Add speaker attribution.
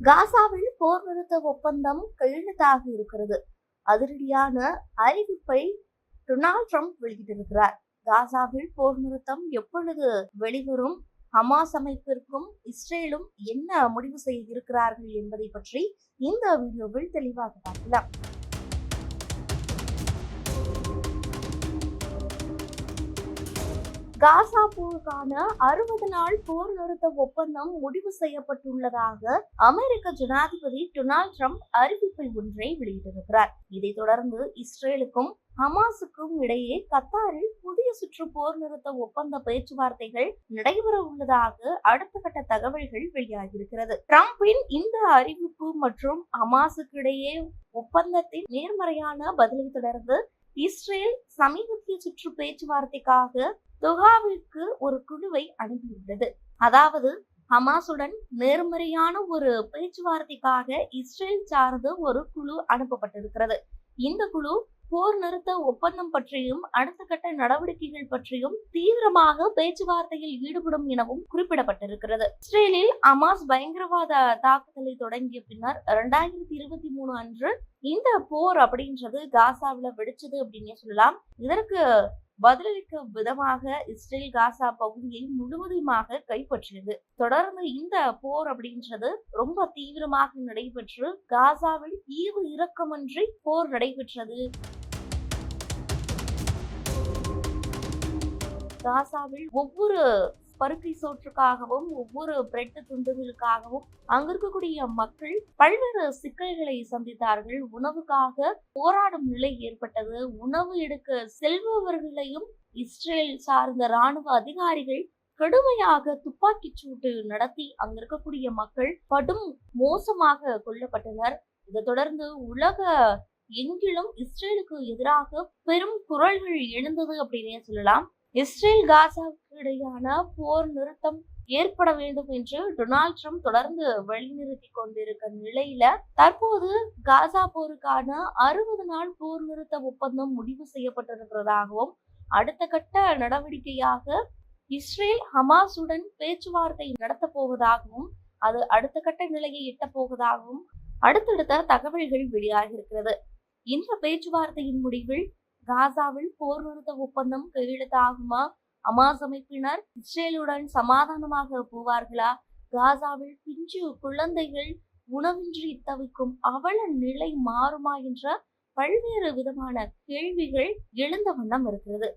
Speaker 1: காசாவில் போர் நிறுத்த ஒப்பந்தம் கையெழுத்தாக இருக்கிறது. அதிரடியான அறிவிப்பை டொனால்ட் ட்ரம்ப் வெளியிட்டிருக்கிறார். காசாவில் போர் நிறுத்தம் எப்பொழுது வெளிவரும் ஹமாஸ் அமைப்பிற்கும் இஸ்ரேலும் என்ன முடிவு செய்ய இருக்கிறார்கள் என்பதை பற்றி இந்த வீடியோவில் தெளிவாக பார்க்கலாம். காசா போருக்கான அறுபது நாள் போர் நிறுத்த ஒப்பந்தம் முடிவு செய்யப்பட்டுள்ளதாக அமெரிக்க ஜனாதிபதி டொனால்ட் ட்ரம்ப் அறிவிப்பை ஒன்றை வெளியிட்டிருக்கிறார். இதைத் தொடர்ந்து இஸ்ரேலுக்கும் ஹமாஸுக்கும் இடையே கத்தாரில் புதிய சுற்று போர் நிறுத்த ஒப்பந்த பேச்சுவார்த்தைகள் நடைபெற உள்ளதாக அடுத்த கட்ட தகவல்கள் வெளியாகியிருக்கிறது. ட்ரம்பின் இந்த அறிவிப்பு மற்றும் ஹமாஸுக்கு இடையே ஒப்பந்தத்தின் நேர்மறையான பதிலை தொடர்ந்து இஸ்ரேல் சமீபத்திய சுற்று பேச்சுவார்த்தைக்காக தொகாவிற்கு ஒரு குழுவை அனுப்பியுள்ளது. அதாவது ஹமாசுடன் நேர்மறையான ஒரு பேச்சுவார்த்தைக்காக இஸ்ரேல் சார்ந்த ஒரு குழு அனுப்பப்பட்டிருக்கிறது. இந்த குழு போர் நிறுத்த ஒப்பந்தம் பற்றியும் அடுத்த கட்ட நடவடிக்கைகள் பற்றியும் தீவிரமாக பேச்சுவார்த்தையில் ஈடுபடும் எனவும் குறிப்பிடப்பட்டிருக்கிறது. இஸ்ரேலில் அமாஸ் பயங்கரவாத தாக்குதலை தொடங்கிய பின்னர் இரண்டாயிரத்தி இருபத்தி மூணு அன்று இந்த போர் அப்படின்றது காசாவில் வெடிச்சது அப்படின்னே சொல்லலாம். இதற்கு பதிலளிக்கும் விதமாக இஸ்ரேல் காசா பகுதியை முழுவதுமாக கைப்பற்றியது. தொடர்ந்து இந்த போர் அப்படின்றது ரொம்ப தீவிரமாக நடைபெற்று காசாவில் ஈவு இரக்கமின்றி போர் நடைபெற்றது. காசாவில் ஒவ்வொரு பருக்கை சோற்றுக்காகவும் ஒவ்வொரு பிரெட் துண்டுகளுக்காகவும் அங்க இருக்கக்கூடிய மக்கள் பல்வேறு சிக்கல்களை சந்தித்தார்கள். உணவுக்காக போராடும் நிலை ஏற்பட்டது. உணவு எடுக்க செல்பவர்களையும் இஸ்ரேல் சார்ந்த ராணுவ அதிகாரிகள் கடுமையாக துப்பாக்கி சூட்டு நடத்தி அங்க இருக்கக்கூடிய மக்கள் படும் மோசமாக கொல்லப்பட்டனர். இதை தொடர்ந்து உலக எங்கிலும் இஸ்ரேலுக்கு எதிராக பெரும் குரல்கள் எழுந்தது அப்படின்னே சொல்லலாம். இஸ்ரேல் காசாவுக்கு இடையான போர் நிறுத்தம் ஏற்பட வேண்டும் என்று டொனால்ட் ட்ரம்ப் தொடர்ந்து வழிநிறுத்தி கொண்டிருக்க நிலையில தற்போது காசா போருக்கான அறுபது நாள் போர் நிறுத்த ஒப்பந்தம் முடிவு செய்யப்பட்டிருக்கிறதாகவும் அடுத்த கட்ட நடவடிக்கையாக இஸ்ரேல் ஹமாஸுடன் பேச்சுவார்த்தை நடத்த போவதாகவும் அது அடுத்த கட்ட நிலையை எட்ட போவதாகவும் அடுத்தடுத்த தகவல்கள் வெளியாகி இருக்கிறது இந்த பேச்சுவார்த்தையின் முடிவில் காசாவில் போர் நிறுத்த ஒப்பந்தம் கையெழுத்தாகுமா? அமாஸ் அமைப்பினர் இஸ்ரேலுடன் சமாதானமாக போவார்களா? காசாவில் பிஞ்சு குழந்தைகள் உணவின்றி தவிக்கும் அவல நிலை மாறுமா? என்ற பல்வேறு விதமான கேள்விகள் எழுந்த வண்ணம் இருக்கிறது.